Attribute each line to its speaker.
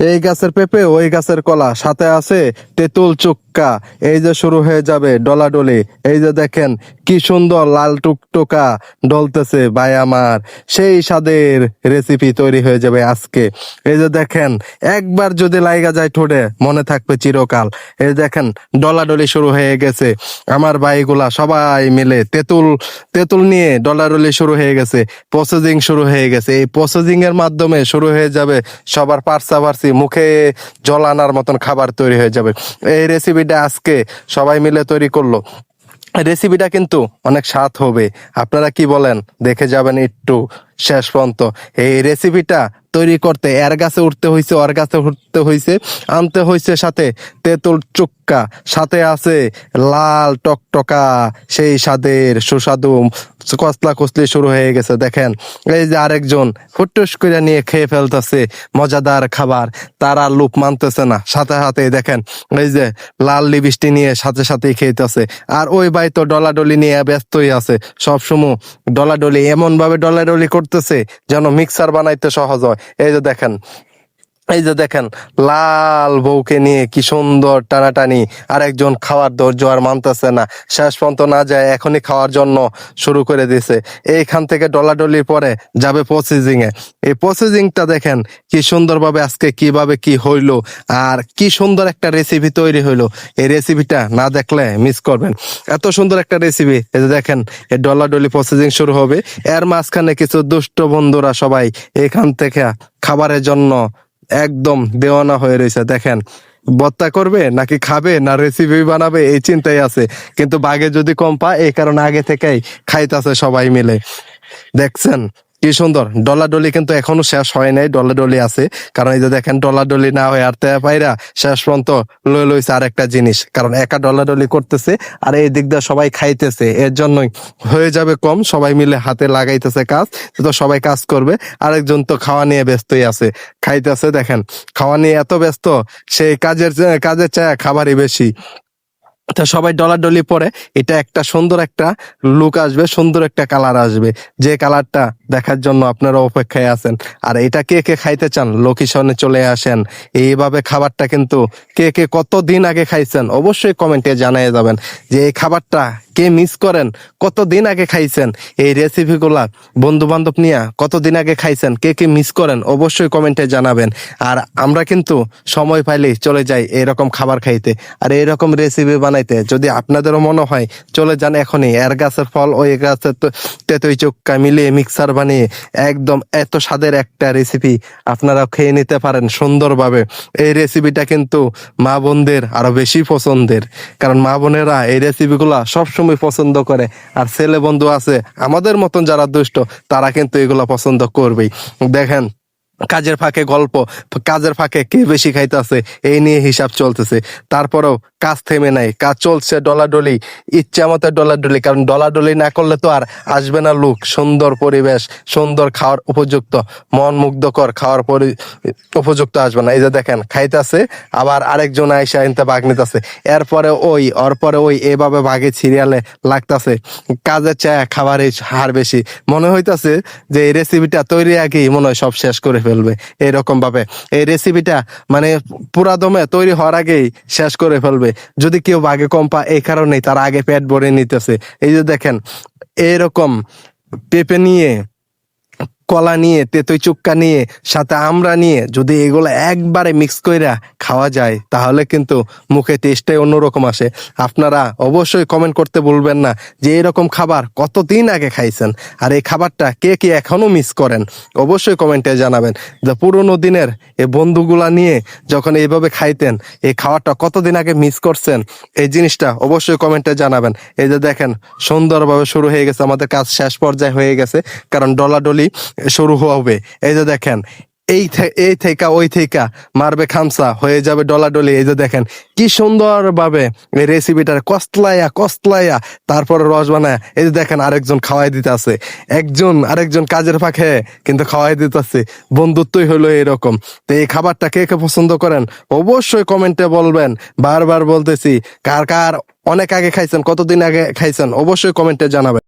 Speaker 1: এই গাছের পেঁপে ওই গাছের কলা সাথে আছে তেঁতুল চুক্কা এই যে শুরু হয়ে যাবে ডলাডলি। এই যে দেখেন কি সুন্দর লাল টুকটুকা ডলতেছে ভাই আমার। সেই স্বাদের রেসিপি তৈরি হয়ে যাবে আজকে। এই যে দেখেন, একবার যদি লাইগা যায় ঠোঁটে, মনে থাকবে চিরকাল। এই দেখেন, ডলাডলি শুরু হয়ে গেছে। আমার ভাইগুলা সবাই মিলে তেঁতুল তেঁতুল নিয়ে ডলাডলি শুরু হয়ে গেছে। প্রসেসিং শুরু হয়ে গেছে। এই প্রসেসিং এর মাধ্যমে শুরু হয়ে যাবে সবার পার্সা পার্সি মুখে জল আনার মতন খাবার তৈরি হয়ে যাবে। এই রেসিপিটা আজকে সবাই মিলে তৈরি করল। রেসিপিটা কিন্তু অনেক স্বাদ হবে। আপনারা কি বলেন? দেখে যাবেন একটু শেষ পর্যন্ত। এই রেসিপিটা তৈরি করতে এর গাছে উঠতে হয়েছে ওর গাছে উঠতে হয়েছে আনতে হয়েছে সাথে তেঁতুল চুক্কা, সাথে আছে লাল টকটকা, সেই স্বাদের সুস্বাদু কসলা কসলি শুরু হয়ে গেছে, দেখেন। এই যে আরেকজন ফুটুস করে নিয়ে খেয়ে ফেলতেছে মজাদার খাবার, তারা লুপ মানতেছে না। সাথে সাথে দেখেন, এই যে লাল লিবিষ্টি নিয়ে সাথে সাথেই খেতেছে। আর ওই ভাই তো ডলাডলি নিয়ে ব্যস্তই আছে। সবসময় ডলাডলি এমন ভাবে ডলাডলি করতেছে যেন মিক্সার বানাইতে সহজ হয়। এই যে দেখেন এই যে দেখেন, লাল বউকে নিয়ে কি সুন্দর টানাটানি, আর একজন খাওয়ার ধৈর্য আর মানতেছে না। শেষ পর্যন্ত না যায় এখনই খাওয়ার জন্য শুরু করে দিছে। এইখান থেকে ডলাডলির পরে যাবে প্রসেসিং এ। এই প্রসেসিংটা দেখেন, কি সুন্দরভাবে আজকে কীভাবে কি হইল, আর কি সুন্দর একটা রেসিপি তৈরি হইল। এই রেসিপিটা না দেখলে মিস করবেন। এত সুন্দর একটা রেসিপি এই যে দেখেন, এই ডলাডলি প্রসেসিং শুরু হবে। এর মাঝখানে কিছু দুষ্ট বন্ধুরা সবাই এখান থেকে খাবারের জন্য একদম দেওয়ানা হয়ে রয়েছে। দেখেন, বত্তা করবে নাকি খাবে না রেসিপি বানাবে, এই চিন্তাই আছে। কিন্তু বাঘে যদি কম পায়, এই কারণে আগে থেকেই খাইতেছে সবাই মিলে। দেখছেন? কি সুন্দর। ডলাডলি কিন্তু এখনও শেষ হয় নাই, ডলাডলি আছে। কারণ এই যে দেখেন, ডলাডলি না হয়ে আর তেয়া পাইরা শেষ পর্যন্ত লই লইছে আর একটা জিনিস। কারণ একা ডলাডলি করতেছে আর এই দিক দিয়ে সবাই খাইতেছে। এর জন্যই হয়ে যাবে কম, সবাই মিলে হাতে লাগাইতেছে কাজ, তো সবাই কাজ করবে। আরেকজন তো খাওয়া নিয়ে ব্যস্তই আছে। খাইতেছে, দেখেন, খাওয়া নিয়ে এত ব্যস্ত, সেই কাজের কাজের চায় খাবারই বেশি। তা সবাই ডলার ডলি পরে, এটা একটা সুন্দর একটা লুক আসবে, সুন্দর একটা কালার আসবে। যে কালারটা দেখার জন্য আপনারা অপেক্ষায় আছেন। আর এটা কে কে খাইতে চান? লোকেশনে চলে আসেন। এইভাবে খাবারটা কিন্তু কে কে কত দিন আগে খাইছেন? অবশ্যই কমেন্টে জানিয়ে যাবেন যে এই খাবারটা কে মিস করেন? কতদিন আগে খাইছেন? এই রেসিপিগুলা বন্ধু বান্ধব নিয়ে কতদিন আগে খাইছেন? কে কে মিস করেন? অবশ্যই কমেন্টে জানাবেন। আর আমরা কিন্তু সময় পাইলেই চলে যাই এরকম খাবার খাইতে। আর এরকম রেসিপি বানাইতে যদি আপনাদেরও মনে হয়, চলে যান এখনই। এর গাছের ফল ওই গাছের তেতই চোক্কা মিলিয়ে মিক্সার বানিয়ে একদম এত স্বাদের একটা রেসিপি আপনারা খেয়ে নিতে পারেন সুন্দরভাবে। এই রেসিপিটা কিন্তু মা বোনদের আরও বেশি পছন্দের। কারণ মা বোনেরা এই রেসিপিগুলা সবসময় পছন্দ করে। আর ছেলে বন্ধু আছে, আমাদের মতন যারা দুষ্ট, তারা কিন্তু এগুলো পছন্দ করবেই। দেখেন, কাজের ফাঁকে গল্প, কাজের ফাঁকে কে বেশি খাইতেছে, এই নিয়ে হিসাব চলতেছে। তারপরেও কাজ থেমে নাই, কাজ চলছে ডলাডলি, ইচ্ছা মতো ডলাডলি, কারণ ডলাডলি না করলে তো আর আসবে না লুক, সুন্দর পরিবেশ, সুন্দর খাওয়ার উপযুক্ত, মন মুগ্ধকর খাওয়ার পরি, উপযুক্ত আসবে না। এই যে দেখেন, খাইতেছে, আবার আরেকজন আইসা এনতে ভাগ নিতেছে। এরপরে ওই পরে ওই, এভাবে ভাগে সিরিয়ালে লাগতাছে। কাজের চায় খাবারের হার বেশি। মনে হইতাছে যে এই রেসিপিটা তৈরি আগেই মনে হয় সব শেষ করে ফেলবে এরকম ভাবে। এই রেসিপিটা মানে পুরা দমে তৈরি হওয়ার আগেই শেষ করে ফেলবে। যদি কেউ আগে কম পায় এই কারণেই তারা আগে পেট ভরে নিতেছে। এই যে দেখেন, এরকম পেঁপে নিয়ে কলা নিয়ে, তেতই চুক্কা নিয়ে, সাথে আমরা নিয়ে যদি এগুলো একবারে মিক্স কইরা খাওয়া যায়, তাহলে কিন্তু মুখে টেস্টটাই অন্যরকম আসে। আপনারা অবশ্যই কমেন্ট করতে বলবেন না যে এরকম খাবার কতদিন আগে খাইছেন আর এই খাবারটা কে কে এখনও মিস করেন। অবশ্যই কমেন্টে জানাবেন। যে পুরোনো দিনের এই বন্ধুগুলা নিয়ে যখন এইভাবে খাইতেন, এই খাবারটা কতদিন আগে মিস করছেন, এই জিনিসটা অবশ্যই কমেন্টে জানাবেন। এই যে দেখেন, সুন্দরভাবে শুরু হয়ে গেছে, আমাদের কাজ শেষ পর্যায়ে হয়ে গেছে, কারণ ডলাডলি শুরু হবে। এই যে দেখেন, এই এই থেকে, ওই থেকে, মারবে খামসা, হয়ে যাবে ডলাডলি। এই যে দেখেন, কি সুন্দর ভাবে এই রেসিপিটা কস্তলাইয়া কস্তলাইয়া তারপরে রস বানায়। এই যে দেখেন, আরেকজন খাওয়াই দিতে আছে। একজন, আরেকজন কাজের ফাঁকে কিন্তু খাওয়াই দিতেছে বন্ধুত্বই হলো এরকম। তো এই খাবারটা কে কে পছন্দ করেন? অবশ্যই কমেন্টে বলবেন। বারবার বলতেছি, কার কার অনেক আগে খাইছেন, কতদিন আগে খাইছেন, অবশ্যই কমেন্টে জানাবেন।